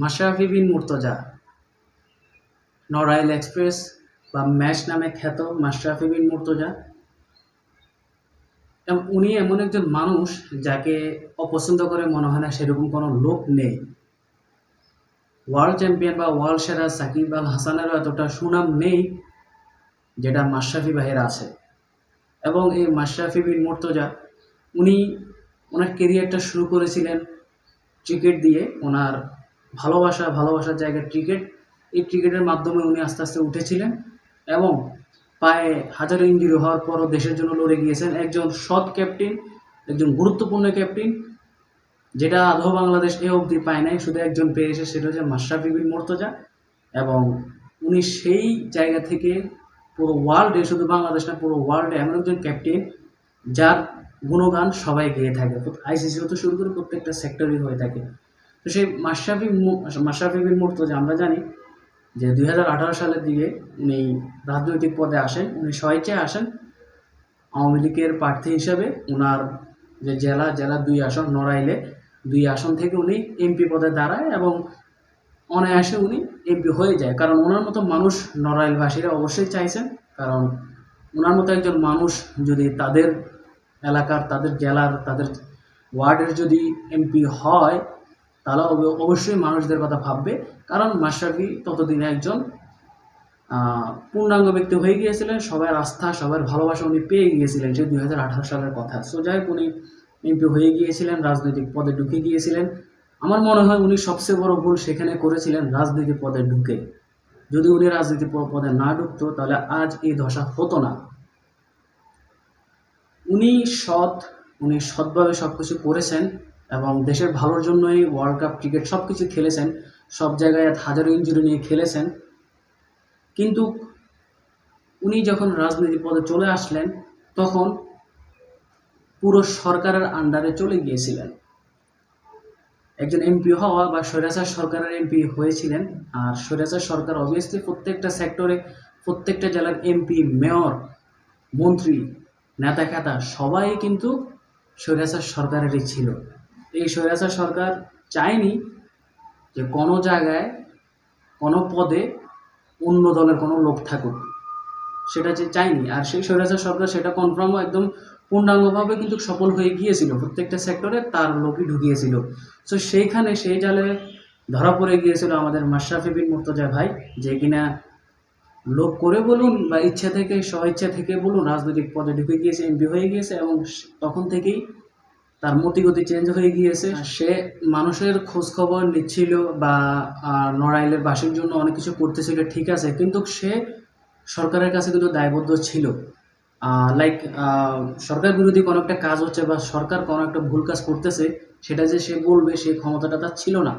মাশরাফি বিন Mortaza. Narail Express বা match নামে খ্যাত মাশরাফি বিন মুর্তজা উনি এমন একজন মানুষ যাকে অপছন্দ করে মনে হয় না, সেরকম কোনো লোক নেই। ওয়ার্ল্ড চ্যাম্পিয়ন বা ওয়ার্ল্ড সেরা সাকিব আল হাসানেরও এতটা সুনাম নেই যেটা মাশরাফি ভাইয়ের আছে। এবং এই মাশরাফি বিন মুর্তজা, উনি ওনার কেরিয়ারটা শুরু করেছিলেন ক্রিকেট দিয়ে, ওনার ভালোবাসা, ভালোবাসার জায়গায় ক্রিকেট এই ক্রিকেটের মাধ্যমে উনি আস্তে আস্তে উঠেছিলেন এবং পায়ে হাজারো ইঞ্জুরি হওয়ার পরও দেশের জন্য লড়ে গিয়েছেন একজন সৎ ক্যাপ্টেন একজন গুরুত্বপূর্ণ ক্যাপ্টেন যেটা আধো বাংলাদেশ এ অবধি পায় নাই। শুধু একজন পেয়েছে সেটা হচ্ছে মাশরাফি বিন মোর্তজা এবং উনি সেই জায়গা থেকে পুরো ওয়ার্ল্ডে শুধু বাংলাদেশ না, পুরো ওয়ার্ল্ডে এমন একজন ক্যাপ্টেন যার গুণগান সবাই গেয়ে থাকে। আইসিসি হতে শুরু করে প্রত্যেকটা সেক্টরই হয়ে থাকে। তো সেই মাশরাফি মু- মাশরাফি বিন মুর্তজা আমরা জানি, যে দুই হাজার আঠারো সালের দিকে উনি রাজনৈতিক পদে আসেন, উনি স্বেচ্ছায় আসেন, আওয়ামী লীগের প্রার্থী হিসাবে ওনার যে জেলা জেলা দুই আসন, নড়াইলে দুই আসন থেকে উনি এমপি পদে দাঁড়ায় এবং অনায়াসে উনি এমপি হয়ে যায়। কারণ ওনার মতো মানুষ নড়াইলবাসীরা অবশ্যই চাইছেন, কারণ ওনার মতো একজন মানুষ যদি তাদের এলাকার, তাদের জেলার, তাদের ওয়ার্ডের যদি এমপি হয় তাহলে অব- অবশ্যই মানুষদের কথা ভাববে। কারণ মাশরাফি ততদিনে একজন পূর্ণাঙ্গ ব্যক্তি হয়ে গিয়েছিলেন। সবার আস্থা, সবার ভালোবাসা উনি পেয়ে গিয়েছিলেন। সেই দুই সালের কথা। সো যাই হোক, উনি এমপি হয়ে গিয়েছিলেন, রাজনৈতিক পদে ঢুকে গিয়েছিলেন। আমার মনে হয় উনি সবচেয়ে বড় ভুল সেখানে করেছিলেন রাজনীতি পদে ঢুকে। যদি উনি রাজনীতি পদে না ঢুকতো, তাহলে আজ এই দশা হতো না। উনি সৎ, উনি সৎভাবে সব কিছু করেছেন। এবং দেশের ভালোর জন্যই ওয়ার্ল্ড কাপ ক্রিকেট সব কিছু খেলেছেন। সব জায়গায় হাজারো ইঞ্জুরি নিয়ে খেলেছেন। কিন্তু উনি যখন রাজনীতি পদে চলে আসলেন, তখন পুরো সরকারের আন্ডারে চলে গিয়েছিলেন। একজন এমপি হওয়া বা স্বৈরাচার সরকারের এমপি হয়েছিলেন। আর স্বৈরাচার সরকার অবভিয়াসলি প্রত্যেকটা সেক্টরে প্রত্যেকটা জেলার এমপি মেয়র মন্ত্রী নেতা খেতা সবাই কিন্তু স্বৈরাচার সরকারেরই ছিল। এই স্বৈরাচার সরকার চায়নি যে কোনো জায়গায়, কোনো পদে অন্য দলের কোনো লোক থাকুক। সেটা যে চাইনি আর সেই স্বৈরাচার সরকার সেটা কনফার্ম একদম পূর্ণাঙ্গভাবে কিন্তু সফল হয়ে গিয়েছিল। প্রত্যেকটা সেক্টরে তার লোকই ঢুকিয়েছিল। তো সেইখানে সেই জালে ধরা পড়ে গিয়েছিল আমাদের মাশরাফি বিন মুর্তজা ভাই। যে কিনা লোক করে বলুন বা ইচ্ছা থেকে স্বইচ্ছা থেকে বলুন, রাজনৈতিক পদে ঢুকে গিয়েছে, এমপি হয়ে গিয়েছে এবং তখন থেকেই তার মতিগতি চেঞ্জ হয়ে গিয়েছে। সে মানুষের খোঁজ খবর নিচ্ছিল বা নড়াইলের বাসীর জন্য অনেক কিছু করতেছিল ঠিক আছে। কিন্তু সে সরকারের কাছে কিন্তু দায়বদ্ধ ছিল। লাইক সরকার বিরোধী কোনো একটা কাজ হচ্ছে বা সরকার কোনো একটা ভুল কাজ করতেছে সেটা যে সে বলবে সেই ক্ষমতাটা তার ছিল না।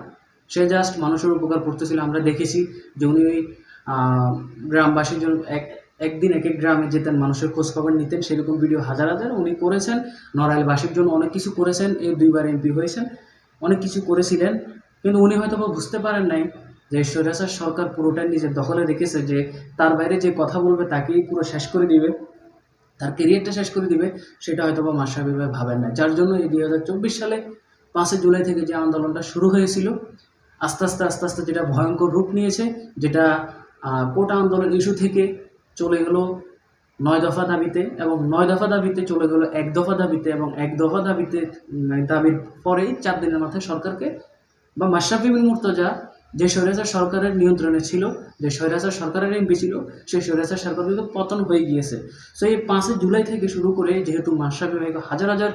সে জাস্ট মানুষের উপকার করতেছিল। আমরা দেখেছি যে উনি ওই গ্রামবাসীর জন্য এক একদিন এক এক গ্রামে যেতেন, মানুষের খোঁজ খবর নিতেন, সেরকম ভিডিও হাজার হাজার উনি করেছেন। নড়াইলবাসীর জন্য অনেক কিছু করেছেন এই দুইবার এমপি হয়েছেন, অনেক কিছু করেছিলেন। কিন্তু উনি হয়তো বুঝতে পারেন নাই যে স্বৈরাচার সরকার পুরোটাই নিজের দখলে রেখেছে, যে তার বাইরে যে কথা বলবে তাকেই পুরো শেষ করে দিবে, তার কেরিয়ারটা শেষ করে দিবে, সেটা হয়তো বা মাসাবি ভাই ভাবেন না যার জন্য এই দুই হাজার চব্বিশ সালে পাঁচই জুলাই থেকে যে আন্দোলনটা শুরু হয়েছিল, আস্তে আস্তে আস্তে আস্তে যেটা ভয়ঙ্কর রূপ নিয়েছে, যেটা কোটা আন্দোলন ইস্যু থেকে চলে গেলো নয় দফা দাবিতে এবং নয় দফা দাবিতে চলে গেলো এক দফা দাবিতে এবং এক দফা দাবিতে দাবির পরেই চার দিনের মাথায় সরকারকে বা মাশরাফি বিন মুর্তজা যে স্বৈরাচার সরকারের নিয়ন্ত্রণে ছিল, যে স্বৈরাচার সরকারের এমপি ছিল, সেই স্বৈরাচার সরকার কিন্তু পতন হয়ে গিয়েছে। সো এই পাঁচই জুলাই থেকে শুরু করে যেহেতু মাশরাফি ভাইকে হাজার হাজার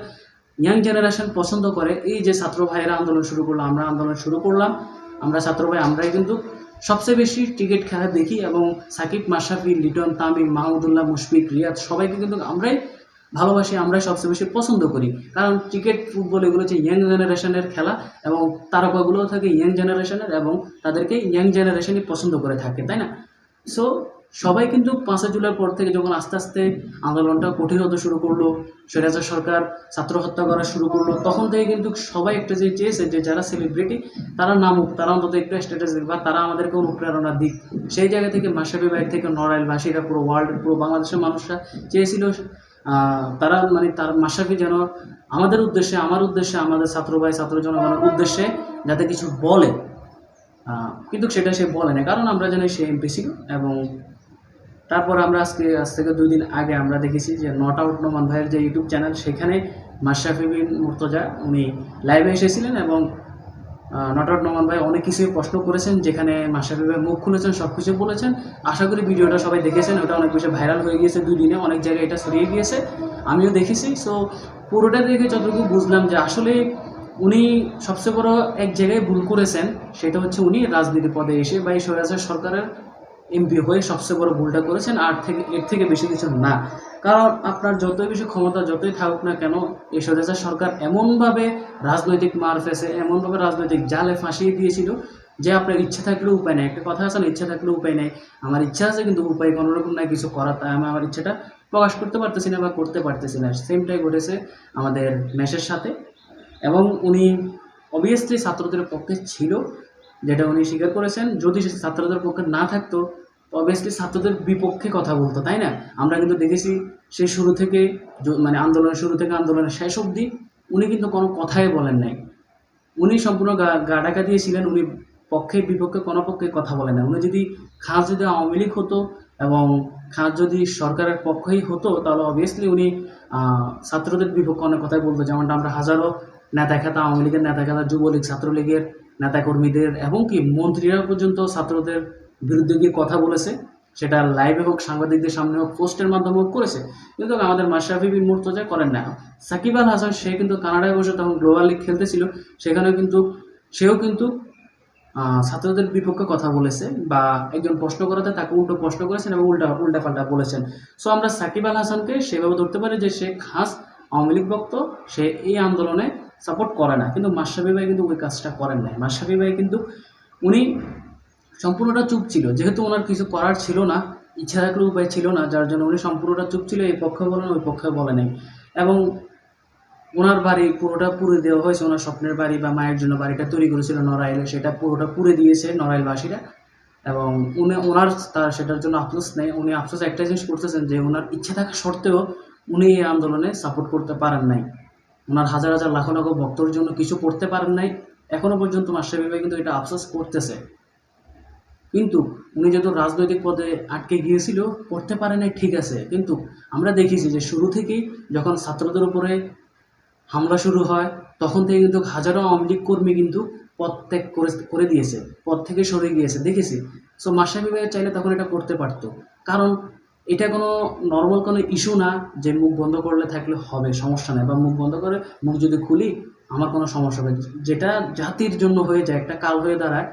ইয়াং জেনারেশন পছন্দ করে, এই যে ছাত্র ভাইয়েরা আন্দোলন শুরু করল, আমরা আন্দোলন শুরু করলাম। আমরা ছাত্র ভাই, আমরাই কিন্তু সবচেয়ে বেশি ক্রিকেট খেলা দেখি এবং সাকিব, মাশরাফি, লিটন, তামিম মাহমুদুল্লাহ মুশফিক, রিয়াদ, সবাইকে কিন্তু আমরাই ভালোবাসি, আমরাই সবচেয়ে বেশি পছন্দ করি। কারণ ক্রিকেট ফুটবল এগুলো হচ্ছে ইয়াং জেনারেশনের খেলা এবং তারকাগুলোও থাকে ইয়াং জেনারেশনের এবং তাদেরকে ইয়াং জেনারেশনই পছন্দ করে থাকে, তাই না? সো সবাই কিন্তু পাঁচই জুলাই পর থেকে যখন আস্তে আস্তে আন্দোলনটা কঠিন হতে শুরু করল, স্বৈরাচার সরকার ছাত্র হত্যা করা শুরু করল, তখন থেকে কিন্তু সবাই একটা যে চেয়েছে যে যারা সেলিব্রিটি তারা নামুক, তারা অন্তত একটু স্ট্যাটাস দিক বা তারা আমাদেরকে অনুপ্রেরণা দিক। সেই জায়গা থেকে মাসাবি বাইর থেকে নড়াইলবাসীরা পুরো ওয়ার্ল্ড পুরো বাংলাদেশের মানুষরা চেয়েছিল তারা মানে তার মাসাবি যেন আমাদের উদ্দেশ্যে, আমার উদ্দেশ্যে, আমাদের ছাত্র ভাই, ছাত্র জনগণের উদ্দেশ্যে যাতে কিছু বলে। কিন্তু সেটা সে বলে না কারণ আমরা জানি সে এমপি ছিল এবং তারপর আমরা আজকে, আজ থেকে দুই দিন আগে আমরা দেখেছি যে নট আউট নোমান ভাইয়ের যে ইউটিউব চ্যানেল সেখানে মাশরাফি বিন মুর্তজা উনি লাইভে এসেছিলেন এবং নট আউট নোমান ভাই অনেক কিছুই প্রশ্ন করেছেন যেখানে মাশরাফি ভাই মুখ খুলেছেন সব কিছু বলেছেন। আশা করি ভিডিওটা সবাই দেখেছেন, ওটা অনেক বেশি ভাইরাল হয়ে গিয়েছে দুই দিনে, অনেক জায়গায় এটা ছড়িয়ে গিয়েছে, আমিও দেখেছি। সো পুরোটা দেখে যতটুকু বুঝলাম যে আসলে উনি সবচেয়ে বড় এক জায়গায় ভুল করেছেন, সেটা হচ্ছে উনি রাজনীতি পদে এসে বা এই সরকারের এমপি হয়ে সবচেয়ে বড় ভুলটা করেছেন, আর থেকে, এর থেকে বেশি কিছু না। কারণ আপনার যতই বেশি ক্ষমতা যতই থাকুক না কেন, এই স্বৈরাচার সরকার এমনভাবে রাজনৈতিক মার ফেসে, এমনভাবে রাজনৈতিক জালে ফাঁসিয়ে দিয়েছিল যে আপনার ইচ্ছা থাকলেও উপায় নেই। একটা কথা আছে না, ইচ্ছা থাকলেও উপায় নেই। আমার ইচ্ছা আছে কিন্তু উপায় কোনো রকম কিছু করার, তাই আমি আমার ইচ্ছাটা প্রকাশ করতে পারতেছি না বা করতে পারতেছি না। সেমটাই ঘটেছে আমাদের মেসের সাথে এবং উনি অবভিয়াসলি ছাত্রদের পক্ষে ছিল। যেটা উনি স্বীকার করেছেন, যদি সে ছাত্রদের পক্ষে না থাকতো অবভিয়াসলি ছাত্রদের বিপক্ষে কথা বলতো, তাই না? আমরা কিন্তু দেখেছি সে শুরু থেকে মানে আন্দোলনের শুরু থেকে আন্দোলনের শেষ অবধি উনি কিন্তু কোনো কথাই বলেন নাই। উনি সম্পূর্ণ গা গা ডাকা দিয়েছিলেন, উনি পক্ষে বিপক্ষে কোনো পক্ষে কথা বলেন না উনি যদি খাস যদি আওয়ামী লীগ হতো এবং খাস যদি সরকারের পক্ষেই হতো, তাহলে অবভিয়াসলি উনি ছাত্রদের বিপক্ষে অনেক কথাই বলতো। যেমনটা আমরা হাজারো নেতা খেতা আওয়ামী লীগের নেতা খেতা যুবলীগ, ছাত্রলীগের নেতাকর্মীদের এবং কি মন্ত্রীরা পর্যন্ত ছাত্রদের বিরুদ্ধে গিয়ে কথা বলেছে, সেটা লাইভে হোক, সাংবাদিকদের সামনে হোক পোস্টের মাধ্যমে হোক করেছে। কিন্তু আমাদের মাশরাফি বিন মুর্তজা করেন না। সাকিব আল হাসান, সে কিন্তু কানাডায় বসে তখন গ্লোবাল লিগ খেলতেছিল, সেখানেও কিন্তু, সেও কিন্তু ছাত্রদের বিপক্ষে কথা বলেছে বা একজন প্রশ্ন করাতে তাকে উল্টো প্রশ্ন করেছেন এবং উল্টা উল্টা পাল্টা বলেছেন। সো আমরা সাকিব আল হাসানকে সেভাবে ধরতে পারি যে সে খাস আওয়ামী লীগ ভক্ত, সে এই আন্দোলনে সাপোর্ট করে না। কিন্তু মাশরাফি ভাই কিন্তু ওই কাজটা করেন নাই। মাশরাফি ভাই কিন্তু উনি সম্পূর্ণটা চুপ ছিল। যেহেতু ওনার কিছু করার ছিল না, ইচ্ছা থাকলে উপায় ছিল না, যার জন্য উনি সম্পূর্ণটা চুপ ছিল, এই পক্ষে বলেন, ওই পক্ষে বলে নাই। এবং ওনার বাড়ি পুরোটা পুড়ে দেওয়া হয়েছে। ওনার স্বপ্নের বাড়ি বা মায়ের জন্য বাড়িটা তৈরি করেছিল নড়াইলে। সেটা পুরোটা পুড়ে দিয়েছে নড়াইলবাসীরা। এবং উনি, ওনার তার সেটার জন্য আফসোস নেই। উনি আফসোস একটা জিনিস করতেছেন যে, ওনার ইচ্ছা থাকা সত্ত্বেও উনি এই আন্দোলনে সাপোর্ট করতে পারেন নাই। ওনার হাজার হাজার লাখো লাখো ভক্তর জন্য কিছু করতে পারেন নাই। এখনও পর্যন্ত মাস্টার ভাই কিন্তু এটা আফসোস করতেছে। কিন্তু উনি যেহেতু রাজনৈতিক পদে আটকে গিয়েছিল, করতে পারে নাই, ঠিক আছে। কিন্তু আমরা দেখেছি যে শুরু থেকেই যখন ছাত্রদের উপরে হামলা শুরু হয়, তখন থেকে কিন্তু হাজারো আওয়ামী লীগ কর্মী কিন্তু পদ ত্যাগ করে করে দিয়েছে, পদ থেকে সরে গিয়েছে। দেখেছি? সো মাসাবি ভাই চাইলে তখন এটা করতে পারতো। কারণ এটা কোনো নর্মাল কোনো ইস্যু না যে মুখ বন্ধ করলে থাকলে হবে, সমস্যা নেই। বা মুখ বন্ধ করে মুখ যদি খুলি, আমার কোনো সমস্যা হবে যেটা জাতির জন্য হয়ে যায়, একটা কাল হয়ে দাঁড়ায়,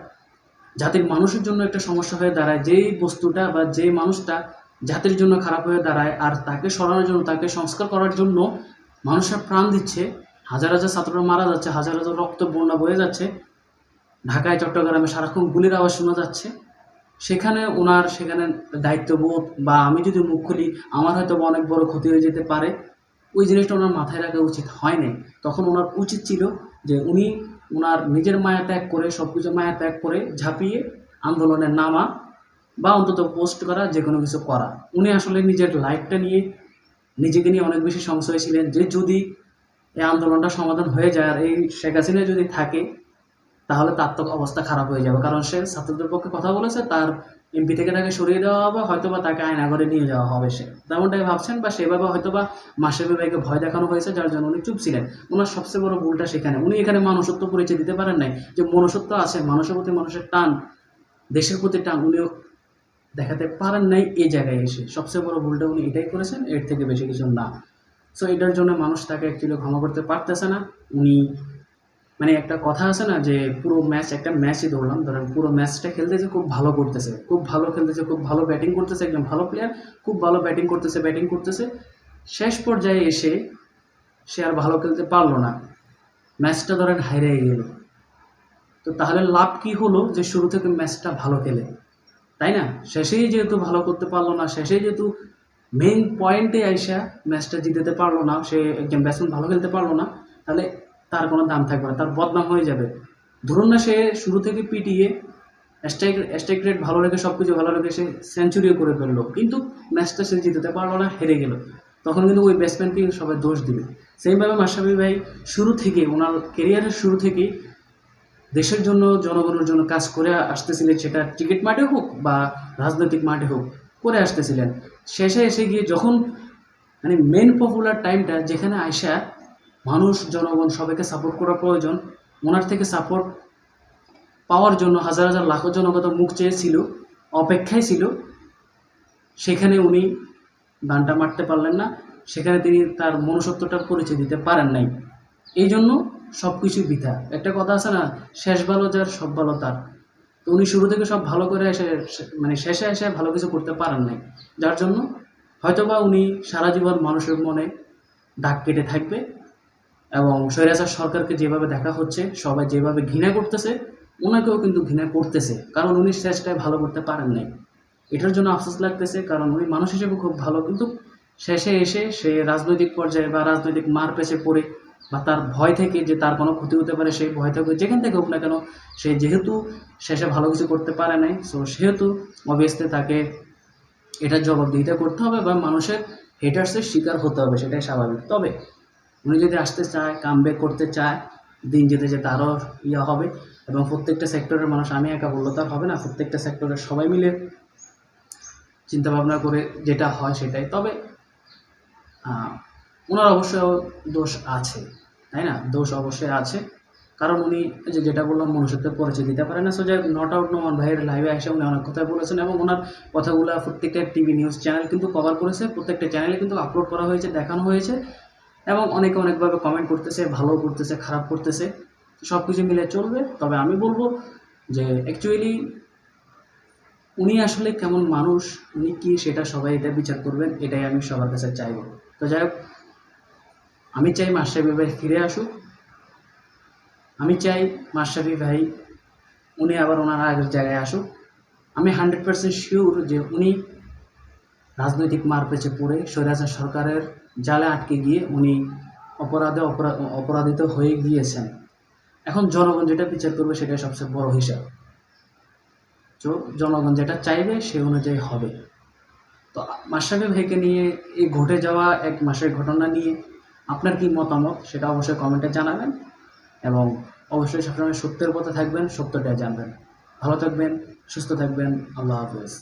জাতির মানুষের জন্য একটা সমস্যা হয়ে দাঁড়ায়, যেই বস্তুটা বা যে মানুষটা জাতির জন্য খারাপ হয়ে দাঁড়ায় আর তাকে সরানোর জন্য, তাকে সংস্কার করার জন্য মানুষের প্রাণ দিচ্ছে, হাজার হাজার ছাত্ররা মারা যাচ্ছে, হাজার হাজার রক্ত বন্যা বয়ে যাচ্ছে, ঢাকায়, চট্টগ্রামে সারাক্ষণ গুলির আওয়াজ শোনা যাচ্ছে সেখানে ওনার সেখানে দায়িত্ববোধ বা আমি যদি মুখ খুলি, আমার হয়তো অনেক বড় ক্ষতি হয়ে যেতে পারে। ওই জিনিসটা ওনার মাথায় রাখা উচিত হয় নাই। তখন ওনার উচিত ছিল যে উনি ওনার নিজের মায়া ত্যাগ করে সব কিছু মায়া ত্যাগ করে ঝাঁপিয়ে আন্দোলনে নামা বা অন্তত পোস্ট করা, যে কোনো কিছু করা। উনি আসলে নিজের লাইফটা নিয়ে, নিজেকে নিয়ে অনেক বেশি সংশয় ছিলেন যে যদি এই আন্দোলনটা সমাধান হয়ে যায় আর এই শেখ হাসিনা যদি থাকে তাহলে তার তো অবস্থা খারাপ হয়ে যাবে। কারণ সে ছাত্রদের পক্ষে কথা বলেছে, তার এমপি থেকে তাকে সরিয়ে দেওয়া হবে হয়তো বা তাকে আয়নাঘরে নিয়ে যাওয়া হবে সে। তেমনটাই ভাবছেন, বা সেভাবে হয়তো বা মাসের ভাইকে ভয় দেখানো হয়েছে, যার জন্য উনি চুপ ছিলেন। ওনার সবচেয়ে বড় ভুলটা সেখানে। উনি এখানে মানুষত্ব পরিচয় দিতে পারেন নাই, যে মনুষ্যত্ব আছে, মানুষের প্রতি মানুষের টান, দেশের প্রতি টান উনিও দেখাতে পারেন নাই এই জায়গায় এসে। সবচেয়ে বড় ভুলটা উনি এটাই করেছেন, এর থেকে বেশি কিছু না। সো এটার জন্য মানুষ তাকে অ্যাকচুয়ালি ক্ষমা করতে পারতেছে না। উনি মানে একটা কথা আছে না যে পুরো ম্যাচ একটা ম্যাচই ধরলাম ধরেন পুরো ম্যাচটা খেলতেছে খুব ভালো করতেছে, খুব ভালো খেলতেছে, খুব ভালো ব্যাটিং করতেছে, একজন ভালো প্লেয়ার খুব ভালো ব্যাটিং করতেছে ব্যাটিং করতেছে। শেষ পর্যায়ে এসে সে আর ভালো খেলতে পারল না। ম্যাচটা ধরেন হাইরে গেল। তো তাহলে লাভ কি হলো যে শুরু থেকে ম্যাচটা ভালো খেলে? তাই না? শেষেই যেহেতু ভালো করতে পারল না, শেষেই যেহেতু মেইন পয়েন্টে আইসা ম্যাচটা জিতেতে পারল না, সে একজন ব্যাটসম্যান ভালো খেলতে পারল না, তাহলে তার কোনো দাম থাকবে না, তার বদনাম হয়ে যাবে। ধরুন না সে শুরু থেকে পিটিয়ে স্ট্রাইক স্ট্রাইক রেট ভালো রেখে সব কিছু ভালো রেখে সে সেঞ্চুরিও করে ফেলল, কিন্তু ম্যাচটা সে জিততে পারল না, হেরে গেল। তখন কিন্তু ওই ব্যাটসম্যানকে সবাই দোষ দিবে। সেইভাবে মাসাবি ভাই শুরু থেকে, ওনার কেরিয়ারের শুরু থেকেই দেশের জন্য, জনগণের জন্য কাজ করে আসতেছিলেন, সেটা ক্রিকেট মাঠে হোক বা রাজনৈতিক মাঠে হোক, করে আসতেছিলেন। শেষে এসে গিয়ে যখন মানে মেন পপুলার টাইমটা যেখানে আয়সা মানুষ, জনগণ সবাইকে সাপোর্ট করা প্রয়োজন। ওনার থেকে সাপোর্ট পাওয়ার জন্য হাজার হাজার লাখো জনগত মুখ চেয়েছিল, অপেক্ষায় ছিল। সেখানে উনি গানটা মারতে পারলেন না। সেখানে তিনি তার মনুষ্যত্বটার পরিচয় দিতে পারেন নাই। এই জন্য সব কিছু বৃথা। একটা কথা আছে না, শেষ ভালো যার, সব ভালো তার। তো উনি শুরু থেকে সব ভালো করে এসে মানে শেষে এসে ভালো কিছু করতে পারেন নাই। যার জন্য হয়তোবা উনি সারা জীবন মানুষের মনে দাগ কেটে থাকবে। এবং স্বৈরাচার সরকারকে যেভাবে দেখা হচ্ছে, সবাই যেভাবে ঘৃণা করতেছে, ওনাকেও কিন্তু ঘৃণা করতেছে। কারণ উনি শেষটায় ভালো করতে পারেন নাই। এটার জন্য আফসোস লাগতেছে, কারণ উনি মানুষ হিসেবে খুব ভালো, কিন্তু শেষে এসে সে রাজনৈতিক পর্যায়ে বা রাজনৈতিক মার পেছে পড়ে বা তার ভয় থেকে যে তার কোনো ক্ষতি হতে পারে, সেই ভয় থেকে যেখান থেকে হোক না কেন, সে যেহেতু শেষে ভালো কিছু করতে পারে নাই সো সেহেতু অবভিয়াসলি তাকে এটার জবাবদিহিতা করতে হবে বা মানুষের হেটার্সের শিকার হতে হবে, সেটাই স্বাভাবিক। তবে উনি যদি আসতে চায় কাম করতে চায়, দিন যেতে যেতে আরও ইয়া হবে এবং প্রত্যেকটা সেক্টরের মানুষ, আমি একা বললে তো আর হবে না, প্রত্যেকটা সেক্টরের সবাই মিলে চিন্তা ভাবনা করে যেটা হয় সেটাই। তবে ওনার অবশ্যই দোষ আছে, তাই না? দোষ অবশ্যই আছে। কারণ উনি যে যেটা বললাম, মনুষ্যত্বের পরিচয় দিতে পারে না। সো যাই নট আউট নোমান ভাইয়ের লাইভে এসে উনি অনেক কথাই বলেছেন এবং ওনার কথাগুলো প্রত্যেকটা টিভি নিউজ চ্যানেল কিন্তু কভার করেছে। প্রত্যেকটা চ্যানেলে কিন্তু আপলোড করা হয়েছে, দেখানো হয়েছে। এবং অনেকে অনেকভাবে কমেন্ট করতেছে ভালো করতেছে, খারাপ করতেছে। সব কিছু মিলে চলবে, তবে আমি বলব যে অ্যাকচুয়ালি উনি আসলে কেমন মানুষ, উনি কি সেটা সবাই এটা বিচার করবেন, এটাই আমি সবার কাছে চাইব। তো যাই হোক, আমি চাই মাস্টারবি ভাই ফিরে আসুক। আমি চাই মাস্টারবি ভাই উনি আবার ওনার আগের জায়গায় আসুক। আমি হান্ড্রেড পার্সেন্ট শিওর যে উনি রাজনৈতিক মার পেছে পড়ে, স্বৈরাচার সরকারের জালে আটকে গিয়ে উনি অপরাধে অপরাধ অপরাধিত হয়ে গিয়েছেন। এখন জনগণ যেটা বিচার করবে সেটাই সবচেয়ে বড় হিসাব। তো জনগণ যেটা চাইবে সে অনুযায়ী হবে। তো মাসাবি ভাইকে নিয়ে এই ঘটে যাওয়া এক মাসের ঘটনা নিয়ে আপনার কি মতামত সেটা অবশ্যই কমেন্টে জানাবেন এবং অবশ্যই সবসময় সত্যের পথে থাকবেন সত্যটা জানবেন। ভালো থাকবেন, সুস্থ থাকবেন, আল্লাহ হাফেজ।